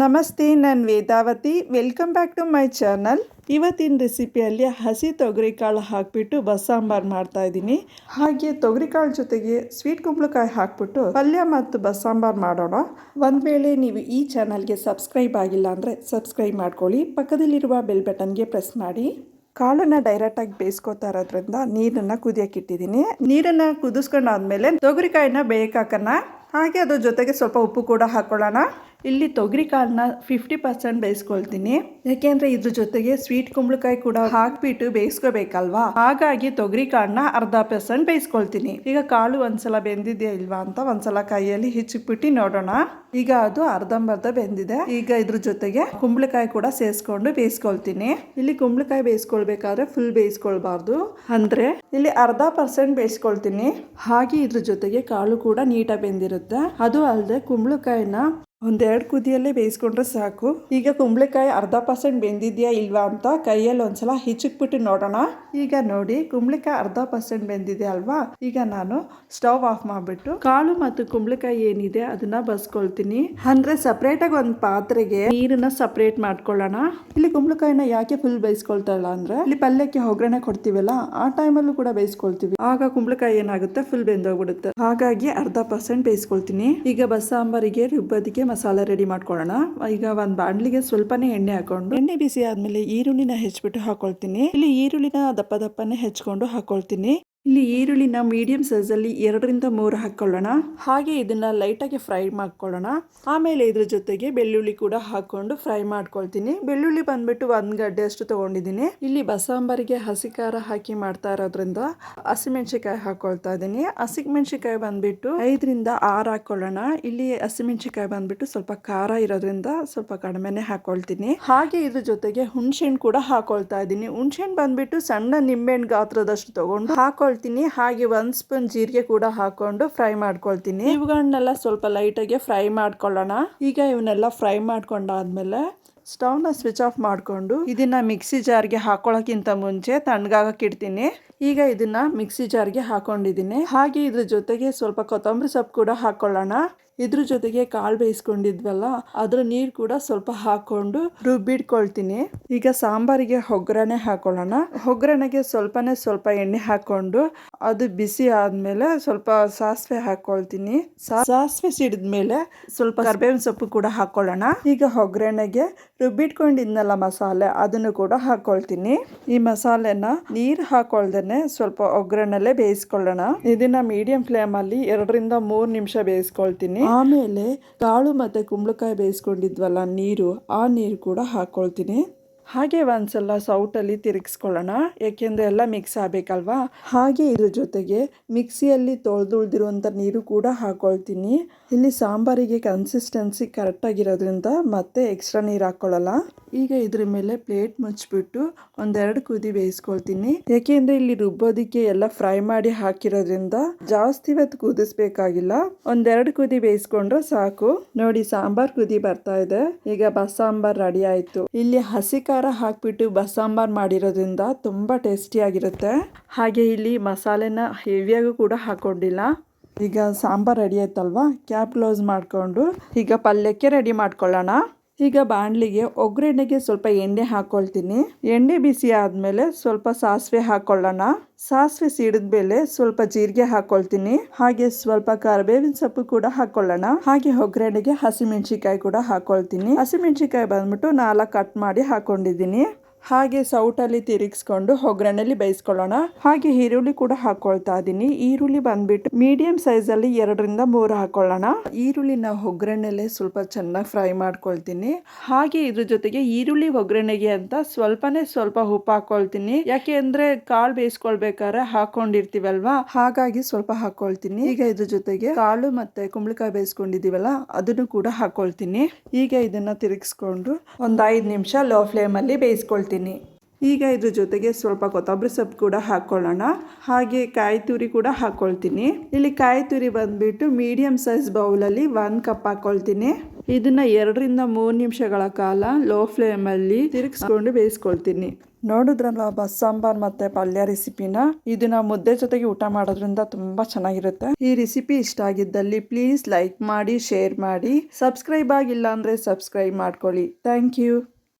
ನಮಸ್ತೆ, ನಾನು Vedavati. Welcome back to my channel ಇವತ್ತಿನ ರೆಸಿಪಿಯಲ್ಲಿ ಹಸಿ ತೊಗರಿಕಾಳು ಹಾಕಿಬಿಟ್ಟು ಬಸ್ ಸಾಂಬಾರು ಮಾಡ್ತಾ ಇದ್ದೀನಿ. ಹಾಗೆ ತೊಗರಿಕಾಳು ಜೊತೆಗೆ ಸ್ವೀಟ್ ಕುಂಬಳಕಾಯಿ ಹಾಕ್ಬಿಟ್ಟು ಪಲ್ಯ ಮತ್ತು ಬಸ್ಸಾಂಬಾರು ಮಾಡೋಣ. ಒಂದು ವೇಳೆ ನೀವು ಈ ಚಾನಲ್ಗೆ ಸಬ್ಸ್ಕ್ರೈಬ್ ಆಗಿಲ್ಲ ಅಂದರೆ ಸಬ್ಸ್ಕ್ರೈಬ್ ಮಾಡ್ಕೊಳ್ಳಿ. ಪಕ್ಕದಲ್ಲಿರುವ ಬೆಲ್ ಬಟನ್ಗೆ ಪ್ರೆಸ್ ಮಾಡಿ. ಕಾಳನ್ನು ಡೈರೆಕ್ಟಾಗಿ ಬೇಯಿಸ್ಕೊತಾ ಇರೋದ್ರಿಂದ ನೀರನ್ನು ಕುದಿಯೋಕ್ಕಿಟ್ಟಿದ್ದೀನಿ ನೀರನ್ನು ಕುದಿಸ್ಕೊಂಡಾದ್ಮೇಲೆ ತೊಗರಿಕಾಯಿನ ಬೇಯಕ್ಕೆ ಹಾಕೋಣ. ಹಾಗೆ ಅದ್ರ ಜೊತೆಗೆ ಸ್ವಲ್ಪ ಉಪ್ಪು ಕೂಡ ಹಾಕೊಳ್ಳೋಣ. ಇಲ್ಲಿ ತೊಗರಿ ಕಾಳನ್ನ ಫಿಫ್ಟಿ ಪರ್ಸೆಂಟ್ ಬೇಯಿಸ್ಕೊಳ್ತೀನಿ. ಯಾಕೆಂದ್ರೆ ಇದ್ರ ಜೊತೆಗೆ ಸ್ವೀಟ್ ಕುಂಬಳಕಾಯಿ ಕೂಡ ಹಾಕ್ಬಿಟ್ಟು ಬೇಯಿಸ್ಕೋಬೇಕಲ್ವಾ? ಹಾಗಾಗಿ ತೊಗರಿ ಕಾಳನ್ನ ಅರ್ಧ ಪರ್ಸೆಂಟ್ ಬೇಯಿಸ್ಕೊಳ್ತೀನಿ. ಈಗ ಕಾಳು ಒಂದ್ಸಲ ಬೆಂದಿದೆಯಾ ಇಲ್ವಾ ಅಂತ ಒಂದ್ಸಲ ಕೈಯಲ್ಲಿ ಹಿಚ್ಚಿಕ್ಬಿಟ್ಟು ನೋಡೋಣ. ಈಗ ಅದು ಅರ್ಧಂಬರ್ಧ ಬೆಂದಿದೆ. ಈಗ ಇದ್ರ ಜೊತೆಗೆ ಕುಂಬಳಕಾಯಿ ಕೂಡ ಸೇರಿಸ್ಕೊಂಡು ಬೇಯಿಸ್ಕೊಳ್ತೀನಿ. ಇಲ್ಲಿ ಕುಂಬಳಕಾಯಿ ಬೇಯಿಸ್ಕೊಳ್ಬೇಕಾದ್ರೆ ಫುಲ್ ಬೇಯಿಸ್ಕೊಳ್ಬಾರ್ದು. ಅಂದ್ರೆ ಇಲ್ಲಿ ಅರ್ಧ ಪರ್ಸೆಂಟ್ ಬೇಯಿಸ್ಕೊಳ್ತೀನಿ. ಹಾಗೆ ಇದ್ರ ಜೊತೆಗೆ ಕಾಳು ಕೂಡ ನೀಟಾಗಿ ಬೆಂದಿರುತ್ತೆ. ಅದು ಅಲ್ಲದೆ ಕುಂಬಳಕಾಯಿನ ಒಂದೆರಡು ಕುದಿಯಲ್ಲೇ ಬೇಯಿಸ್ಕೊಂಡ್ರೆ ಸಾಕು. ಈಗ ಕುಂಬಳಕಾಯಿ ಅರ್ಧ ಪರ್ಸೆಂಟ್ ಬೆಂದಿದೆಯಾ ಇಲ್ವಾ ಅಂತ ಕೈಯಲ್ಲಿ ಒಂದ್ಸಲ ಹಿಚುಕ್ಬಿಟ್ಟು ನೋಡೋಣ. ಈಗ ನೋಡಿ, ಕುಂಬಳಕಾಯಿ ಅರ್ಧ ಪರ್ಸೆಂಟ್ ಬೆಂದಿದೆ ಅಲ್ವಾ? ಈಗ ನಾನು ಸ್ಟವ್ ಆಫ್ ಮಾಡಿಬಿಟ್ಟು ಕಾಳು ಮತ್ತು ಕುಂಬಳಕಾಯಿ ಏನಿದೆ ಅದನ್ನ ಬಸ್ಕೊಳ್ತೀನಿ. ಅಂದ್ರೆ ಸಪ್ರೇಟಾಗಿ ಒಂದು ಪಾತ್ರೆಗೆ ನೀರನ್ನ ಸಪ್ರೇಟ್ ಮಾಡ್ಕೊಳ್ಳೋಣ. ಇಲ್ಲಿ ಕುಂಬಳಕಾಯಿನ ಯಾಕೆ ಫುಲ್ ಬೇಯಿಸ್ಕೊಳ್ತಾ ಇಲ್ಲ ಅಂದ್ರೆ, ಇಲ್ಲಿ ಪಲ್ಯಕ್ಕೆ ಒಗ್ಗರಣೆ ಕೊಡ್ತೀವಲ್ಲ, ಆ ಟೈಮಲ್ಲೂ ಕೂಡ ಬೇಯಿಸ್ಕೊಳ್ತೀವಿ. ಆಗ ಕುಂಬಳಕಾಯಿ ಏನಾಗುತ್ತೆ? ಫುಲ್ ಬೆಂದೋಗ್ಬಿಡುತ್ತೆ. ಹಾಗಾಗಿ ಅರ್ಧ ಪರ್ಸೆಂಟ್ ಬೇಯಿಸ್ಕೊಳ್ತೀನಿ. ಈಗ ಬಸ್ಸಾಂಬಾರಿಗೆ ರುಬ್ಬದಿಗೆ ಮಸಾಲೆ ರೆಡಿ ಮಾಡ್ಕೊಳ್ಳೋಣ. ಈಗ ಒಂದು ಬಾಣಲಿಗೆ ಸ್ವಲ್ಪನೇ ಎಣ್ಣೆ ಹಾಕೊಂಡು ಎಣ್ಣೆ ಬಿಸಿ ಆದ್ಮೇಲೆ ಈರುಳ್ಳಿನ ಹೆಚ್ಚಿಬಿಟ್ಟು ಹಾಕೊಳ್ತೀನಿ. ಇಲ್ಲಿ ಈರುಳ್ಳಿನ ದಪ್ಪ ದಪ್ಪನೇ ಹೆಚ್ಕೊಂಡು ಹಾಕೊಳ್ತೀನಿ. ಇಲ್ಲಿ ಈರುಳ್ಳಿನ ಮೀಡಿಯಂ ಸೈಜಲ್ಲಿ ಎರಡರಿಂದ ಮೂರು ಹಾಕ್ಕೊಳ್ಳೋಣ ಹಾಗೆ ಇದನ್ನು ಲೈಟಾಗಿ ಫ್ರೈ ಮಾಡ್ಕೊಳ್ಳೋಣ. ಆಮೇಲೆ ಇದ್ರ ಜೊತೆಗೆ ಬೆಳ್ಳುಳ್ಳಿ ಕೂಡ ಹಾಕೊಂಡು ಫ್ರೈ ಮಾಡ್ಕೊಳ್ತೀನಿ. ಬೆಳ್ಳುಳ್ಳಿ ಬಂದ್ಬಿಟ್ಟು ಒಂದು ಗಡ್ಡೆ ಅಷ್ಟು ತೊಗೊಂಡಿದ್ದೀನಿ. ಇಲ್ಲಿ ಬಸಾಂಬಾರಿಗೆ ಹಸಿ ಖಾರ ಹಾಕಿ ಮಾಡ್ತಾ ಇರೋದ್ರಿಂದ ಹಸಿಮೆಣ್ಸಿಕಾಯಿ ಹಾಕೊಳ್ತಾ ಇದ್ದೀನಿ. ಹಸಿಮೆಣ್ಸಿಕಾಯಿ ಬಂದ್ಬಿಟ್ಟು ಐದರಿಂದ ಆರು ಹಾಕೊಳ್ಳೋಣ. ಇಲ್ಲಿ ಹಸಿಮೆಣ್ಸಿಕಾಯಿ ಬಂದ್ಬಿಟ್ಟು ಸ್ವಲ್ಪ ಖಾರ ಇರೋದ್ರಿಂದ ಸ್ವಲ್ಪ ಕಡಿಮೆನೆ ಹಾಕೊಳ್ತೀನಿ. ಹಾಗೆ ಇದ್ರ ಜೊತೆಗೆ ಹುಣಸೆಹಣ್ಣು ಕೂಡ ಹಾಕೊಳ್ತಾ ಇದ್ದೀನಿ. ಹುಣಸೆಹಣ್ಣು ಬಂದ್ಬಿಟ್ಟು ಸಣ್ಣ ನಿಂಬೆಹಣ್ಣು ಗಾತ್ರದಷ್ಟು ತಗೊಂಡು ಹಾಕೊಳ್ತೀನಿ ಹಾಗೆ ಒಂದು ಸ್ಪೂನ್ ಜೀರಿಗೆ ಕೂಡ ಹಾಕೊಂಡು ಫ್ರೈ ಮಾಡ್ಕೊಳ್ತೀನಿ. ಇವುಗಳನ್ನೆಲ್ಲ ಸ್ವಲ್ಪ ಲೈಟಾಗಿ ಫ್ರೈ ಮಾಡ್ಕೊಳ್ಳೋಣ. ಈಗ ಇವನ್ನೆಲ್ಲ ಫ್ರೈ ಮಾಡ್ಕೊಂಡಾದ್ಮೇಲೆ ಸ್ಟವ್ನ ಸ್ವಿಚ್ ಆಫ್ ಮಾಡಿಕೊಂಡು ಇದನ್ನ ಮಿಕ್ಸಿ ಜಾರ್ಗೆ ಹಾಕೊಳ್ಳೋಕ್ಕಿಂತ ಮುಂಚೆ ತಣ್ಣಗಾಗಕ್ಕೆ ಇಡ್ತೀನಿ. ಈಗ ಇದನ್ನ ಮಿಕ್ಸಿ ಜಾರ್ಗೆ ಹಾಕೊಂಡಿದ್ದೀನಿ. ಹಾಗೆ ಇದ್ರ ಜೊತೆಗೆ ಸ್ವಲ್ಪ ಕೊತ್ತಂಬರಿ ಸೊಪ್ಪು ಕೂಡ ಹಾಕೊಳ್ಳೋಣ. ಇದ್ರ ಜೊತೆಗೆ ಕಾಳು ಬೇಯಿಸ್ಕೊಂಡಿದ್ವಲ್ಲ, ಅದ್ರ ನೀರು ಕೂಡ ಸ್ವಲ್ಪ ಹಾಕೊಂಡು ರುಬ್ಬಿಡ್ಕೊಳ್ತೀನಿ ಈಗ ಸಾಂಬಾರಿಗೆ ಒಗ್ಗರಣೆ ಹಾಕೊಳ್ಳೋಣ. ಒಗ್ಗರಣೆಗೆ ಸ್ವಲ್ಪನೇ ಸ್ವಲ್ಪ ಎಣ್ಣೆ ಹಾಕೊಂಡು ಅದು ಬಿಸಿ ಆದ್ಮೇಲೆ ಸ್ವಲ್ಪ ಸಾಸಿವೆ ಹಾಕೊಳ್ತೀನಿ ಸಾಸಿವೆ ಸಿಡಿದ್ಮೇಲೆ ಸ್ವಲ್ಪ ಕರ್ಬೇವಿನ ಸೊಪ್ಪು ಕೂಡ ಹಾಕೊಳ್ಳೋಣ. ಈಗ ಒಗ್ಗರಣೆಗೆ ರುಬ್ಬಿಟ್ಕೊಂಡಿದ್ನಲ್ಲ ಮಸಾಲೆ, ಅದನ್ನು ಕೂಡ ಹಾಕೊಳ್ತೀನಿ. ಈ ಮಸಾಲೆನ ನೀರು ಹಾಕೊಳ್ದೇನೆ ಸ್ವಲ್ಪ ಒಗ್ಗರಣೆಲ್ಲೇ ಬೇಯಿಸ್ಕೊಳ್ಳೋಣ. ಇದನ್ನ ಮೀಡಿಯಂ ಫ್ಲೇಮ್ ಅಲ್ಲಿ ಎರಡರಿಂದ ಮೂರು ನಿಮಿಷ ಬೇಯಿಸ್ಕೊಳ್ತೀನಿ. ಆಮೇಲೆ ಕಾಳು ಮತ್ತೆ ಕುಂಬಳಕಾಯಿ ಬೇಯಿಸ್ಕೊಂಡಿದ್ವಲ್ಲ ನೀರು, ಆ ನೀರು ಕೂಡ ಹಾಕೊಳ್ತೀನಿ. ಹಾಗೆ ಒಂದ್ಸಲ ಸೌಟಲ್ಲಿ ತಿರುಗಿಸ್ಕೊಳ್ಳೋಣ ಯಾಕೆಂದ್ರೆ ಎಲ್ಲ ಮಿಕ್ಸ್ ಆಗಬೇಕಲ್ವಾ? ಹಾಗೆ ಇದ್ರ ಜೊತೆಗೆ ಮಿಕ್ಸಿಯಲ್ಲಿ ತೊಳೆದುಳ್ದಿರುವಂಥ ನೀರು ಕೂಡ ಹಾಕ್ಕೊಳ್ತೀನಿ ಇಲ್ಲಿ ಸಾಂಬಾರಿಗೆ ಕನ್ಸಿಸ್ಟೆನ್ಸಿ ಕರೆಕ್ಟಾಗಿರೋದ್ರಿಂದ ಮತ್ತೆ ಎಕ್ಸ್ಟ್ರಾ ನೀರು ಹಾಕ್ಕೊಳ್ಳಲ್ಲ. ಈಗ ಇದ್ರ ಮೇಲೆ ಪ್ಲೇಟ್ ಮುಚ್ಚಿಬಿಟ್ಟು ಒಂದೆರಡು ಕುದಿ ಬೇಯಿಸ್ಕೊಳ್ತೀನಿ. ಯಾಕೆಂದ್ರೆ ಇಲ್ಲಿ ರುಬ್ಬೋದಿಕ್ಕೆ ಎಲ್ಲ ಫ್ರೈ ಮಾಡಿ ಹಾಕಿರೋದ್ರಿಂದ ಜಾಸ್ತಿ ಇವತ್ತು ಕುದಿಸ್ಬೇಕಾಗಿಲ್ಲ. ಒಂದೆರಡು ಕುದಿ ಬೇಯಿಸ್ಕೊಂಡ್ರೆ ಸಾಕು. ನೋಡಿ, ಸಾಂಬಾರ್ ಕುದಿ ಬರ್ತಾ ಇದೆ. ಈಗ ಬಸ್ಸಾಂಬಾರ್ ರೆಡಿ ಆಯ್ತು. ಇಲ್ಲಿ ಹಸಿ ಖಾರ ಹಾಕ್ಬಿಟ್ಟು ಬಸ್ಸಾಂಬಾರ್ ಮಾಡಿರೋದ್ರಿಂದ ತುಂಬಾ ಟೇಸ್ಟಿ ಆಗಿರುತ್ತೆ. ಹಾಗೆ ಇಲ್ಲಿ ಮಸಾಲೆನ ಹೆವಿಯಾಗೂ ಕೂಡ ಹಾಕೊಂಡಿಲ್ಲ. ಈಗ ಸಾಂಬಾರ್ ರೆಡಿ ಆಯ್ತಲ್ವಾ? ಕ್ಯಾಪ್ ಕ್ಲೋಸ್ ಮಾಡಿಕೊಂಡು ಈಗ ಪಲ್ಯಕ್ಕೆ ರೆಡಿ ಮಾಡ್ಕೊಳ್ಳೋಣ. ಈಗ ಬಾಣಲಿಗೆ ಒಗ್ಗರಣೆಗೆ ಸ್ವಲ್ಪ ಎಣ್ಣೆ ಹಾಕೊಳ್ತೀನಿ. ಎಣ್ಣೆ ಬಿಸಿ ಆದಮೇಲೆ ಸ್ವಲ್ಪ ಸಾಸಿವೆ ಹಾಕೊಳ್ಳೋಣ. ಸಾಸಿವೆ ಸಿಡಿದ ಮೇಲೆ ಸ್ವಲ್ಪ ಜೀರಿಗೆ ಹಾಕೊಳ್ತೀನಿ. ಹಾಗೆ ಸ್ವಲ್ಪ ಕರಿಬೇವಿನ ಸೊಪ್ಪು ಕೂಡ ಹಾಕೊಳ್ಳೋಣ. ಹಾಗೆ ಒಗ್ಗರಣೆಗೆ ಹಸಿಮೆಣಸಿಕಾಯಿ ಕೂಡ ಹಾಕೊಳ್ತೀನಿ. ಹಸಿಮೆಣಸಿಕಾಯಿ ಬಂದ್ಬಿಟ್ಟು ನಾಲ್ಕು ಕಟ್ ಮಾಡಿ ಹಾಕೊಂಡಿದ್ದೀನಿ. ಹಾಗೆ ಸೌಟಲ್ಲಿ ತಿರುಗಿಸ್ಕೊಂಡು ಒಗ್ಗರಣೆಲಿ ಬೇಯಿಸ್ಕೊಳ್ಳೋಣ. ಹಾಗೆ ಈರುಳ್ಳಿ ಕೂಡ ಹಾಕೊಳ್ತಾ ಇದ್ದೀನಿ. ಈರುಳ್ಳಿ ಬಂದ್ಬಿಟ್ಟು ಮೀಡಿಯಂ ಸೈಜಲ್ಲಿ ಎರಡರಿಂದ ಮೂರು ಹಾಕೊಳ್ಳೋಣ. ಈರುಳ್ಳಿನ ಒಗ್ಗರಣೆಲೆ ಸ್ವಲ್ಪ ಚೆನ್ನಾಗಿ ಫ್ರೈ ಮಾಡ್ಕೊಳ್ತೀನಿ. ಹಾಗೆ ಇದ್ರ ಜೊತೆಗೆ ಈರುಳ್ಳಿ ಒಗ್ಗರಣೆಗೆ ಅಂತ ಸ್ವಲ್ಪನೇ ಸ್ವಲ್ಪ ಉಪ್ಪು ಹಾಕೊಳ್ತೀನಿ. ಯಾಕೆ ಅಂದ್ರೆ ಕಾಳು ಬೇಯಿಸ್ಕೊಳ್ಬೇಕಾದ್ರೆ ಹಾಕೊಂಡಿರ್ತೀವಲ್ವಾ? ಹಾಗಾಗಿ ಸ್ವಲ್ಪ ಹಾಕೊಳ್ತೀನಿ. ಈಗ ಇದ್ರ ಜೊತೆಗೆ ಕಾಳು ಮತ್ತೆ ಕುಂಬಳಕಾಯಿ ಬೇಯಿಸ್ಕೊಂಡಿದೀವಲ್ಲ ಅದನ್ನು ಕೂಡ ಹಾಕೊಳ್ತೀನಿ. ಈಗ ಇದನ್ನ ತಿರುಗಿಸ್ಕೊಂಡು ಒಂದ್ ಐದು ನಿಮಿಷ ಲೋ ಫ್ಲೇಮ್ ಅಲ್ಲಿ ಬೇಯಿಸ್ಕೊಳ್ತೀನಿ ಈಗ ಇದ್ರ ಜೊತೆಗೆ ಸ್ವಲ್ಪ ಕೊತ್ತಂಬರಿ ಸೊಪ್ಪು ಕೂಡ ಹಾಕ್ಕೊಳ್ಳೋಣ ಹಾಗೆ ಕಾಯಿ ತುರಿ ಕೂಡ ಹಾಕ್ಕೊಳ್ತೀನಿ ಇಲ್ಲಿ ಕಾಯಿ ತುರಿ ಬಂದ್ಬಿಟ್ಟು ಮೀಡಿಯಂ ಸೈಜ್ ಬೌಲಲ್ಲಿ ಒಂದು ಕಪ್ ಹಾಕ್ಕೊಳ್ತೀನಿ ಇದನ್ನ ಎರಡರಿಂದ ಮೂರು ನಿಮಿಷಗಳ ಕಾಲ ಲೋ ಫ್ಲೇಮಲ್ಲಿ ತಿರುಗಿಸ್ಕೊಂಡು ಬೇಯಿಸ್ಕೊಳ್ತೀನಿ. ನೋಡಿದ್ರಲ್ಲ ಬಸ್ ಸಾಂಬಾರ್ ಮತ್ತೆ ಪಲ್ಯ ರೆಸಿಪಿನ? ಇದನ್ನ ಮುದ್ದೆ ಜೊತೆಗೆ ಊಟ ಮಾಡೋದ್ರಿಂದ ತುಂಬಾ ಚೆನ್ನಾಗಿರುತ್ತೆ. ಈ ರೆಸಿಪಿ ಇಷ್ಟ ಆಗಿದ್ದಲ್ಲಿ ಪ್ಲೀಸ್ ಲೈಕ್ ಮಾಡಿ, ಶೇರ್ ಮಾಡಿ. ಸಬ್ಸ್ಕ್ರೈಬ್ ಆಗಿಲ್ಲ ಅಂದ್ರೆ ಸಬ್ಸ್ಕ್ರೈಬ್ ಮಾಡ್ಕೊಳ್ಳಿ. Thank you.